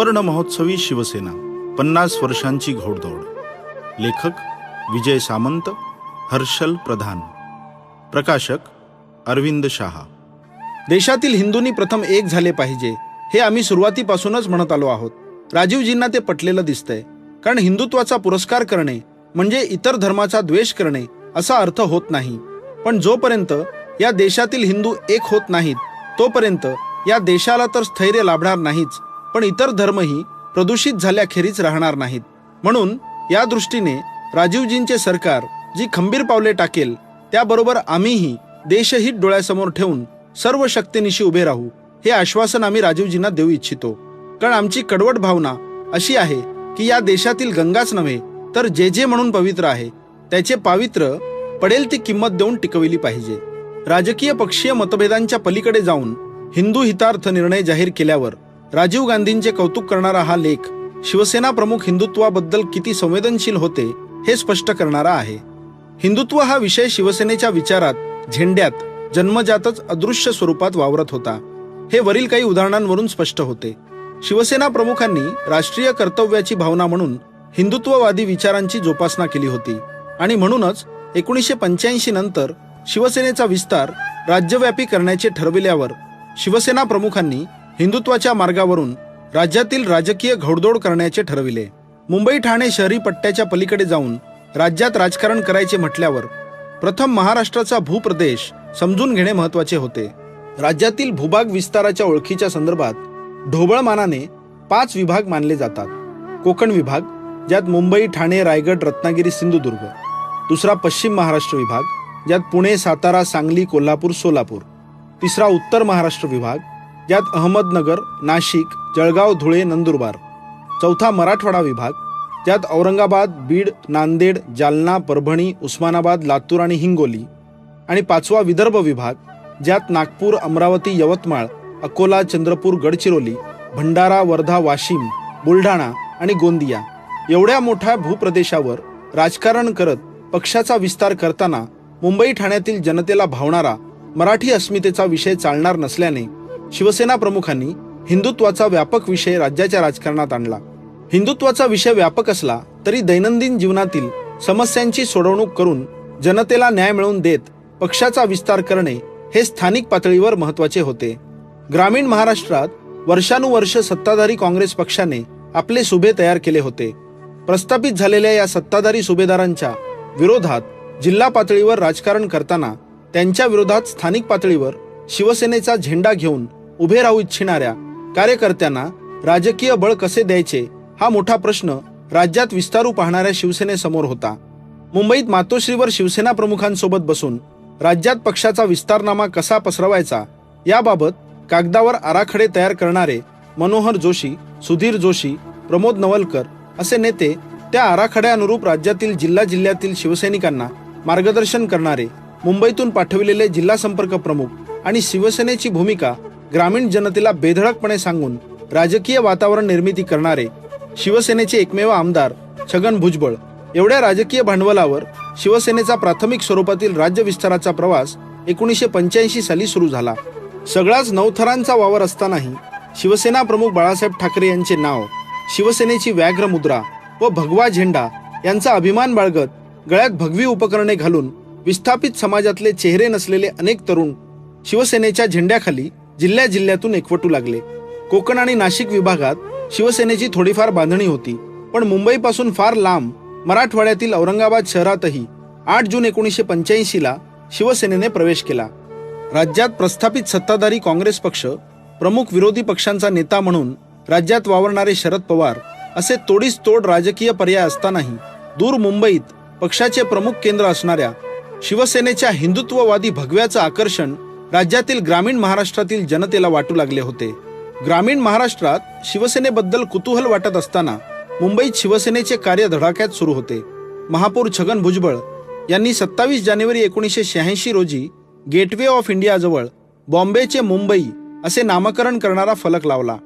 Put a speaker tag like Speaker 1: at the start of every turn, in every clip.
Speaker 1: सुवर्ण महोत्सवी शिवसेना पन्नास वर्षांची घोडदौड. लेखक विजय सामंत हर्षल प्रधान. प्रकाशक अरविंद शहा.
Speaker 2: देशातील हिंदूंनी प्रथम एक झाले पाहिजे हे आम्ही सुरुवातीपासूनच म्हणत आलो आहोत. राजीवजींना ते पटलेलं दिसतंय कारण हिंदुत्वाचा पुरस्कार करणे म्हणजे इतर धर्माचा द्वेष करणे असा अर्थ होत नाही. पण जोपर्यंत या देशातील हिंदू एक होत नाहीत तोपर्यंत या देशाला तर स्थैर्य लाभणार नाहीच पण इतर धर्मही प्रदूषित झाल्याखेरीज राहणार नाहीत. म्हणून या दृष्टीने राजीवजींचे सरकार जी खंबीर पावले टाकेल त्याबरोबर आम्हीही देशहित डोळ्यासमोर ठेवून सर्व शक्तीनिशी उभे राहू हे आश्वासन आम्ही राजीवजींना देऊ इच्छितो. कारण आमची कडवट भावना अशी आहे की या देशातील गंगाच नव्हे तर जे जे म्हणून पवित्र आहे त्याचे पावित्र्य पडेल ती किंमत देऊन टिकविली पाहिजे. राजकीय पक्षीय मतभेदांच्या पलीकडे जाऊन हिंदू हितार्थ निर्णय जाहीर केल्यावर राजीव गांधींचे कौतुक करणारा हा लेख शिवसेना प्रमुख हिंदुत्वाबद्दल किती संवेदनशील होते हे स्पष्ट करणारा आहे. हिंदुत्व हा विषय शिवसेनेच्या विचारात झेंड्यात जन्मजातच अदृश्य स्वरूपात वावरत होता. हे वरील काही उदाहरणांवरून स्पष्ट होते. शिवसेना प्रमुखांनी राष्ट्रीय कर्तव्याची भावना म्हणून हिंदुत्ववादी विचारांची जोपासना केली होती. आणि म्हणूनच एकोणीसशे पंच्याऐंशी नंतर शिवसेनेचा विस्तार राज्यव्यापी करण्याचे ठरविल्यावर शिवसेना प्रमुखांनी हिंदुत्वाच्या मार्गावरून राज्यातील राजकीय घोडदौड करण्याचे ठरविले. मुंबई ठाणे शहरी पट्ट्याच्या पलीकडे जाऊन राज्यात राजकारण करायचे म्हटल्यावर प्रथम महाराष्ट्राचा भूप्रदेश समजून घेणे महत्त्वाचे होते. राज्यातील भूभाग विस्ताराच्या ओळखीच्या संदर्भात ढोबळमानाने पाच विभाग मानले जातात. कोकण विभाग ज्यात मुंबई ठाणे रायगड रत्नागिरी सिंधुदुर्ग. दुसरा पश्चिम महाराष्ट्र विभाग ज्यात पुणे सातारा सांगली कोल्हापूर सोलापूर. तिसरा उत्तर महाराष्ट्र विभाग ज्यात अहमदनगर नाशिक जळगाव धुळे नंदुरबार. चौथा मराठवाडा विभाग ज्यात औरंगाबाद बीड नांदेड जालना परभणी उस्मानाबाद लातूर आणि हिंगोली. आणि पाचवा विदर्भ विभाग ज्यात नागपूर अमरावती यवतमाळ अकोला चंद्रपूर गडचिरोली भंडारा वर्धा वाशिम बुलढाणा आणि गोंदिया. एवढ्या मोठ्या भूप्रदेशावर राजकारण करत पक्षाचा विस्तार करताना मुंबई ठाण्यातील जनतेला भावणारा मराठी अस्मितेचा विषय चालणार नसल्याने शिवसेना प्रमुखांनी हिंदुत्वाचा व्यापक विषय राज्याच्या राजकारणात आणला. हिंदुत्वाचा विषय व्यापक असला तरी दैनंदिन जीवनातील समस्यांची सोडवणूक करून जनतेला न्याय मिळवून देत पक्षाचा विस्तार करणे हे स्थानिक पातळीवर महत्त्वाचे होते. ग्रामीण महाराष्ट्रात वर्षानुवर्ष सत्ताधारी काँग्रेस पक्षाने आपले सुभे तयार केले होते. प्रस्थापित झालेल्या या सत्ताधारी सुभेदारांच्या विरोधात जिल्हा पातळीवर राजकारण करताना त्यांच्या विरोधात स्थानिक पातळीवर शिवसेनेचा झेंडा घेऊन उभे राहू इच्छिणाऱ्या कार्यकर्त्यांना राजकीय बळ कसे द्यायचे हा मोठा प्रश्न राज्यात विस्तारू पाहणाऱ्या शिवसेनेसमोर होता. मुंबईत मातोश्रीवर शिवसेना प्रमुखांसोबत बसून राज्यात पक्षाचा विस्तारनामा कसा पसरवायचा याबाबत कागदावर आराखडे तयार करणारे मनोहर जोशी सुधीर जोशी प्रमोद नवलकर असे नेते त्या आराखड्यानुरूप राज्यातील जिल्हा जिल्ह्यातील शिवसैनिकांना मार्गदर्शन करणारे मुंबईतून पाठविलेले जिल्हा संपर्क प्रमुख आणि शिवसेनेची भूमिका ग्रामीण जनतेला बेधडकपणे सांगून राजकीय वातावरण निर्मिती करणारे शिवसेनेचे एकमेव आमदार छगन भुजबळ एवढ्या राजकीय भांडवलावर शिवसेनेचा प्राथमिक स्वरूपातील राज्य विस्ताराचा प्रवास एकोणीसशे पंच्याऐंशी साली सुरू झाला. सगळाच नवथरांचा वावर असतानाही शिवसेना प्रमुख बाळासाहेब ठाकरे यांचे नाव शिवसेनेची व्याघ्र मुद्रा व भगवा झेंडा यांचा अभिमान बाळगत गळ्यात भगवी उपकरणे घालून विस्थापित समाजातले चेहरे नसलेले अनेक तरुण शिवसेनेच्या झेंड्याखाली जिल्ह्या जिल्ह्यातून एकवटू लागले. कोकण आणि नाशिक विभागात शिवसेनेची थोडीफार बांधणी होती पण मुंबईपासून फार लांब मराठवाड्यातील औरंगाबाद शहरातही आठ जून एकोणीसशे पंच्याऐंशीला शिवसेनेने प्रवेश केला. राज्यात प्रस्थापित सत्ताधारी काँग्रेस पक्ष प्रमुख विरोधी पक्षांचा नेता म्हणून राज्यात वावरणारे शरद पवार असे तोडीस तोड राजकीय पर्याय असतानाही दूर मुंबईत पक्षाचे प्रमुख केंद्र असणाऱ्या शिवसेनेच्या हिंदुत्ववादी भगव्याचं आकर्षण राज्यातील ग्रामीण महाराष्ट्रातील जनतेला वाटू लागले होते. ग्रामीण महाराष्ट्रात शिवसेनेबद्दल कुतूहल वाटत असताना मुंबईत शिवसेनेचे कार्य धडाक्यात सुरू होते. महापौर छगन भुजबळ यांनी सत्तावीस जानेवारी एकोणीसशे शहाऐंशी रोजी गेटवे ऑफ इंडियाजवळ बॉम्बेचे मुंबई असे नामकरण करणारा फलक लावला.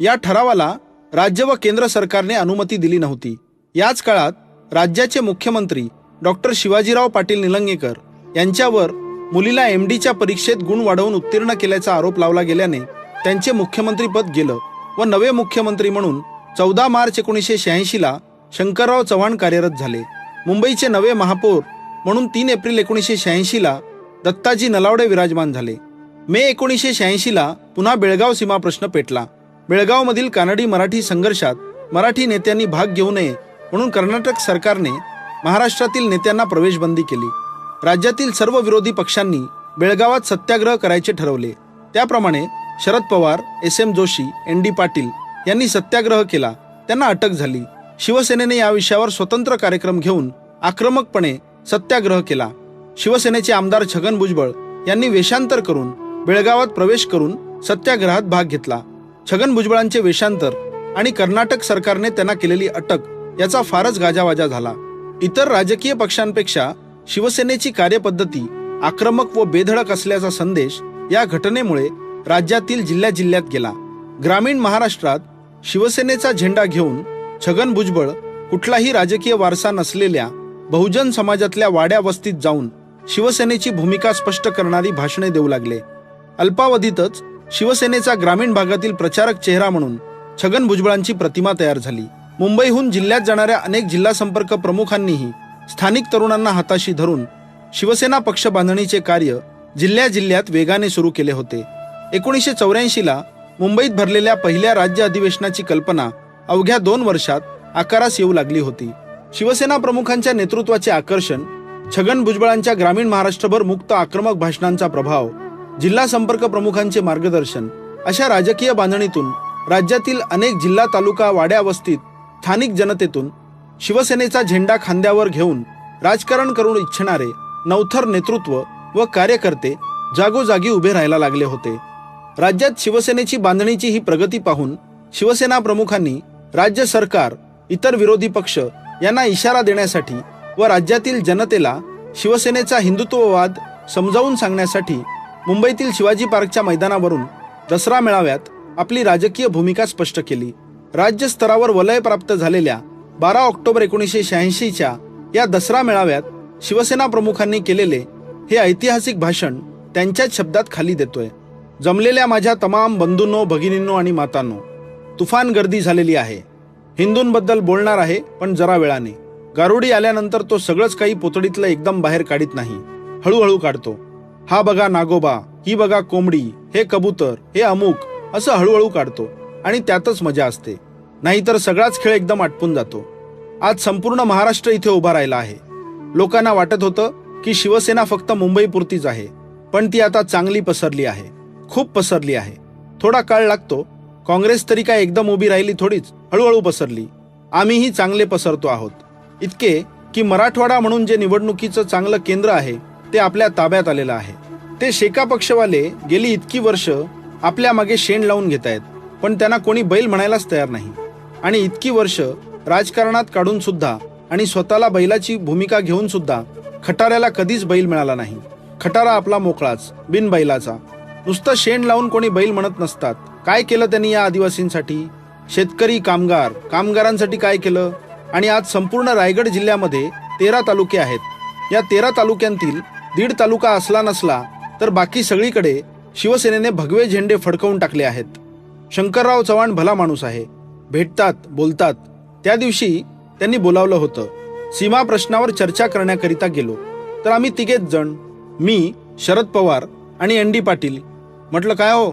Speaker 2: या ठरावाला राज्य व केंद्र सरकारने अनुमती दिली नव्हती. याच काळात राज्याचे मुख्यमंत्री डॉक्टर शिवाजीराव पाटील निलंगेकर यांच्यावर मुलीला एम डीच्या परीक्षेत गुण वाढवून उत्तीर्ण केल्याचा आरोप लावला गेल्याने त्यांचे मुख्यमंत्रीपद गेलं व नवे मुख्यमंत्री म्हणून चौदा मार्च एकोणीसशे शहाऐंशीला शंकरराव चव्हाण कार्यरत झाले. मुंबईचे नवे महापौर म्हणून तीन एप्रिल एकोणीसशे शहाऐंशीला दत्ताजी नलावडे विराजमान झाले. मे एकोणीसशे शहाऐंशीला पुन्हा बेळगाव सीमा प्रश्न पेटला. बेळगावमधील कानडी मराठी संघर्षात मराठी नेत्यांनी भाग घेऊ नये म्हणून कर्नाटक सरकारने महाराष्ट्रातील नेत्यांना प्रवेशबंदी केली. राज्यातील सर्व विरोधी पक्षांनी बेळगावात सत्याग्रह करायचे ठरवले. त्याप्रमाणे Sharad Pawar S M Joshi N D Patil यांनी सत्याग्रह केला. त्यांना अटक झाली. शिवसेनेने या विषयावर स्वतंत्र कार्यक्रम घेऊन आक्रमकपणे सत्याग्रह केला. शिवसेनेचे आमदार छगन भुजबळ यांनी वेषांतर करून बेळगावात प्रवेश करून सत्याग्रहात भाग घेतला. छगन भुजबळांचे वेषांतर आणि कर्नाटक सरकारने त्यांना केलेली अटक याचा फारच गाजावाजा झाला. इतर राजकीय पक्षांपेक्षा शिवसेनेची कार्यपद्धती आक्रमक व बेधडक असल्याचा संदेश या घटनेमुळे राज्यातील जिल्ह्या जिल्ह्यात गेला. ग्रामीण महाराष्ट्रात शिवसेनेचा झेंडा घेऊन छगन भुजबळ कुठलाही राजकीय वारसा नसलेल्या बहुजन समाजातल्या वाड्या वस्तीत जाऊन शिवसेनेची भूमिका स्पष्ट करणारी भाषणे देऊ लागले. अल्पावधीतच शिवसेनेचा ग्रामीण भागातील प्रचारक चेहरा म्हणून छगन भुजबळांची प्रतिमा तयार झाली. मुंबईहून जिल्ह्यात जाणाऱ्या अनेक जिल्हा संपर्क प्रमुखांनीही स्थानिक तरुणांना हाताशी धरून शिवसेना पक्ष बांधणीचे कार्य जिल्ह्या जिल्ह्यात वेगाने सुरू केले होते. एकोणीसशे चौऱ्याऐंशीला मुंबईत भरलेल्या पहिल्या राज्य अधिवेशनाची कल्पना अवघ्या दोन वर्षात आकारास येऊ लागली होती. शिवसेना प्रमुखांच्या नेतृत्वाचे आकर्षण छगन भुजबळांच्या ग्रामीण महाराष्ट्रभर मुक्त आक्रमक भाषणांचा प्रभाव जिल्हा संपर्क प्रमुखांचे मार्गदर्शन अशा राजकीय बांधणीतून राज्यातील अनेक जिल्हा तालुका वाड्या वस्तीत स्थानिक जनतेतून शिवसेनेचा झेंडा खांद्यावर घेऊन राजकारण करून इच्छिणारे नवथर नेतृत्व व कार्यकर्ते जागोजागी उभे राहायला लागले होते. राज्यात शिवसेनेची बांधणीची ही प्रगती पाहून शिवसेना प्रमुखांनी राज्य सरकार इतर विरोधी पक्ष यांना इशारा देण्यासाठी व राज्यातील जनतेला शिवसेनेचा हिंदुत्ववाद समजावून सांगण्यासाठी मुंबईतील शिवाजी पार्कच्या मैदानावरून दसरा मेळाव्यात आपली राजकीय भूमिका स्पष्ट केली. राज्य स्तरावर वलय प्राप्त झालेल्या बारा ऑक्टोबर एकोणीसशे शहाऐंशीच्या या दसरा मेळाव्यात शिवसेना प्रमुखांनी केलेले हे ऐतिहासिक भाषण त्यांच्याच शब्दात खाली देतोय. जमलेल्या माझ्या तमाम बंधूंनो भगिनींनो आणि मातांनो तुफान गर्दी झालेली आहे. हिंदूंबद्दल बोलणार आहे पण जरा वेळाने. गारुडी आल्यानंतर तो सगळंच काही पोतडीतलं एकदम बाहेर काढीत नाही. हळूहळू काढतो. हा बघा नागोबा ही बघा कोंबडी हे कबूतर हे अमुक असं हळूहळू काढतो. आणि त्यातच मजा असते. नाहीतर सगळाच खेळ एकदम आटपून जातो. आज संपूर्ण महाराष्ट्र इथे उभा राहिला आहे. लोकांना वाटत होतं की शिवसेना फक्त मुंबईपुरतीच आहे. पण ती आता चांगली पसरली आहे. खूप पसरली आहे. थोडा काळ लागतो. काँग्रेस तरी काय एकदम उभी राहिली थोडीच हळूहळू पसरली. आम्हीही चांगले पसरतो आहोत. इतके की मराठवाडा म्हणून जे निवडणुकीचं चांगलं केंद्र आहे ते आपल्या ताब्यात आलेलं आहे. ते शेका पक्षवाले गेली इतकी वर्ष आपल्या मागे शेण लावून घेत आहेत पण त्यांना कोणी बैल म्हणायलाच तयार नाही. आणि इतकी वर्ष राजकारणात काढून सुद्धा आणि स्वतःला बैलाची भूमिका घेऊन सुद्धा खटाऱ्याला कधीच बैल मिळाला नाही. खटारा आपला मोकळाच बिन बैलाचा. नुसतं शेण लावून कोणी बैल म्हणत नसतात. काय केलं त्यांनी या आदिवासींसाठी? शेतकरी कामगार कामगारांसाठी काय केलं? आणि आज संपूर्ण रायगड जिल्ह्यामध्ये तेरा तालुके आहेत. या तेरा तालुक्यांतील दीड तालुका असला नसला तर बाकी सगळीकडे शिवसेनेने भगवे झेंडे फडकवून टाकले आहेत. शंकरराव चव्हाण भला माणूस आहे. भेटतात बोलतात. त्या दिवशी त्यांनी बोलावलं होतं. सीमा प्रश्नावर चर्चा करण्याकरिता गेलो. तर आम्ही तिघेच जण मी शरद पवार आणि एन डी पाटील. म्हटलं काय हो?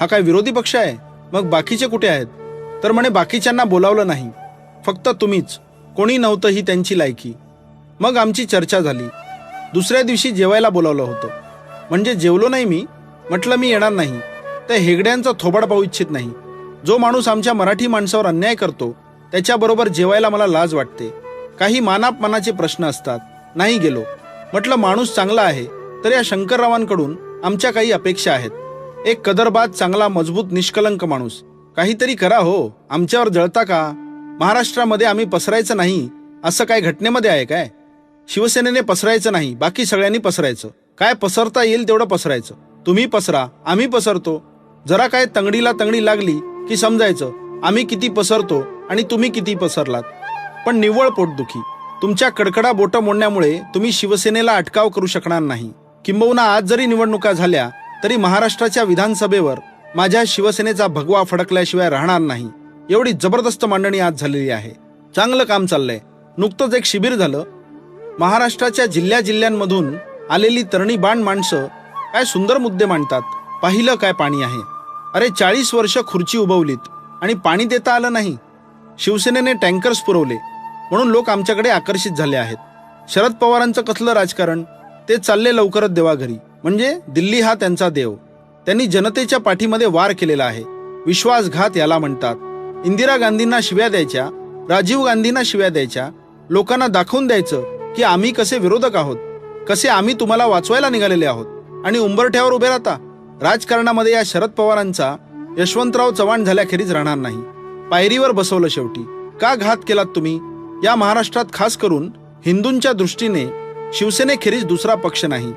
Speaker 2: हा काय विरोधी पक्ष आहे? मग बाकीचे कुठे आहेत? तर म्हणे बाकीच्यांना बोलावलं नाही. फक्त तुम्हीच. कोणी नव्हतं ही त्यांची लायकी. मग आमची चर्चा झाली. दुसऱ्या दिवशी जेवायला बोलावलं होतं. म्हणजे जेवलो नाही मी? म्हटलं मी येणार नाही. त्या हेगड्यांचा थोबाड पाहू इच्छित नाही. जो माणूस आमच्या मराठी माणसावर अन्याय करतो त्याच्याबरोबर जेवायला मला लाज वाटते. काही मानापमानाचे प्रश्न असतात. नाही गेलो. म्हटलं माणूस चांगला आहे तर या शंकररावांकडून आमच्या काही अपेक्षा आहेत. एक कदरबाद चांगला मजबूत निष्कलंक माणूस. काहीतरी करा हो. आमच्यावर जळता का? महाराष्ट्रामध्ये आम्ही पसरायचं नाही असं काय घटनेमध्ये आहे काय? शिवसेनेने पसरायचं नाही बाकी सगळ्यांनी पसरायचं. काय पसरता येईल तेवढं पसरायचं. तुम्ही पसरा आम्ही पसरतो. जरा काय तंगडीला तंगडी लागली की समजायचं आम्ही किती पसरतो आणि तुम्ही किती पसरलात. पण निव्वळ पोटदुखी. तुमच्या कडकडा बोट मोडण्यामुळे तुम्ही शिवसेनेला अटकाव करू शकणार नाही. किंबहुना आज जरी निवडणुका झाल्या तरी महाराष्ट्राच्या विधानसभेवर माझ्या शिवसेनेचा भगवा फडकल्याशिवाय राहणार नाही. एवढी जबरदस्त मांडणी आज झालेली आहे. चांगलं काम चाललंय. नुकतंच एक शिबिर झालं. महाराष्ट्राच्या जिल्ह्या जिल्ह्यांमधून आलेली तरणी बाण माणसं काय सुंदर मुद्दे मांडतात पाहिलं काय पाणी आहे. अरे चाळीस वर्ष खुर्ची उभवलीत आणि पाणी देता आलं नाही. शिवसेनेने टँकर्स पुरवले. म्हणून लोक आमच्याकडे आकर्षित झाले आहेत. शरद पवारांचं कसलं राजकारण? ते चालले लवकरच देवाघरी. म्हणजे दिल्ली हा त्यांचा देव. त्यांनी जनतेच्या पाठीमध्ये वार केलेला आहे. विश्वासघात याला म्हणतात. इंदिरा गांधींना शिव्या द्यायच्या राजीव गांधींना शिव्या द्यायच्या लोकांना दाखवून द्यायचं की आम्ही कसे विरोधक आहोत कसे आम्ही तुम्हाला वाचवायला निघालेले आहोत आणि उंबरठ्यावर उभे राहता. राजकारणामध्ये या शरद पवारांचा यशवंतराव चव्हाण झाल्याखेरीज राहणार नाही. पायरीवर बसवलं शेवटी. का घात केलात तुम्ही? या महाराष्ट्रात खास करून हिंदूंच्या दृष्टीने शिवसेनेखेरीज दुसरा पक्ष नाही.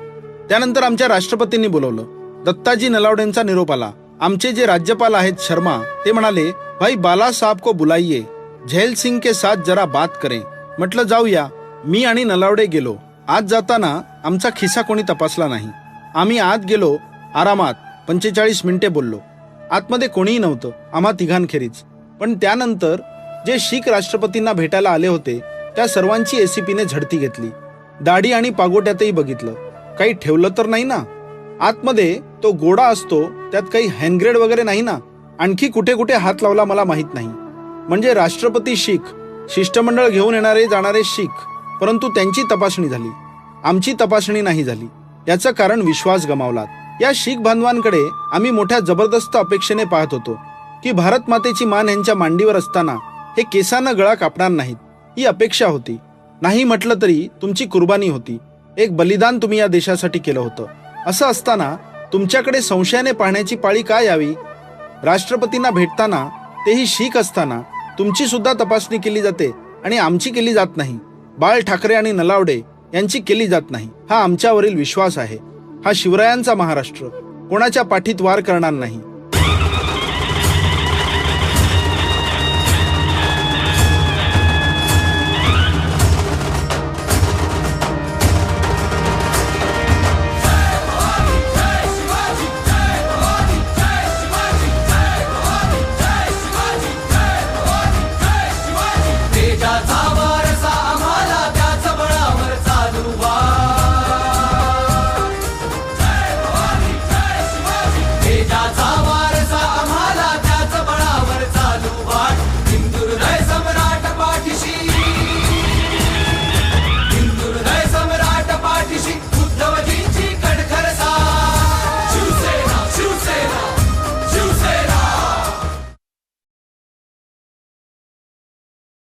Speaker 2: त्यानंतर आमच्या राष्ट्रपतींनी बोलवलं. दत्ताजी नलावडेंचा निरोप आला. आमचे जे राज्यपाल आहेत शर्मा ते म्हणाले भाई बालासाहेब को बुलाइये झैल सिंग के साथ जरा बात करें. म्हटलं जाऊया. मी आणि नलावडे गेलो. आज जाताना आमचा खिसा कोणी तपासला नाही. आम्ही आत गेलो. आरामात पंचेचाळीस मिनिटे बोललो. आतमध्ये कोणीही नव्हतं आम्हा तिघांखेरीज. पण त्यानंतर जे शीख राष्ट्रपतींना भेटायला आले होते त्या सर्वांची एसीपीने झडती घेतली. दाढी आणि पागोट्यातही बघितलं. काही ठेवलं तर नाही ना? आतमध्ये तो गोडा असतो त्यात काही हँडग्रेड वगैरे नाही ना? आणखी कुठे कुठे हात लावला मला माहीत नाही. म्हणजे राष्ट्रपती शीख शिष्टमंडळ घेऊन येणारे जाणारे शीख परंतु त्यांची तपासणी झाली. आमची तपासणी नाही झाली. याचं कारण विश्वास गमावलात या शीख बांधवांकडे आम्ही मोठ्या जबरदस्त अपेक्षेने पाहत होतो की भारत मातेची मान यांच्या मांडीवर असताना हे केसानं गळा कापणार नाहीत. ही अपेक्षा होती. नाही म्हटलं तरी तुमची कुर्बानी होती. एक बलिदान तुम्ही या देशासाठी केलं होतं. असं असताना तुमच्याकडे संशयाने पाहण्याची पाळी का यावी? राष्ट्रपतींना भेटताना तेही शीख असताना तुमची सुद्धा तपासणी केली जाते आणि आमची केली जात नाही. बाळ ठाकरे आणि नलावडे यांची केली जात नाही. हा आमच्यावरील विश्वास आहे. हा शिवरायांचा महाराष्ट्र. कोणाच्या पाठीत वार करणार नाही.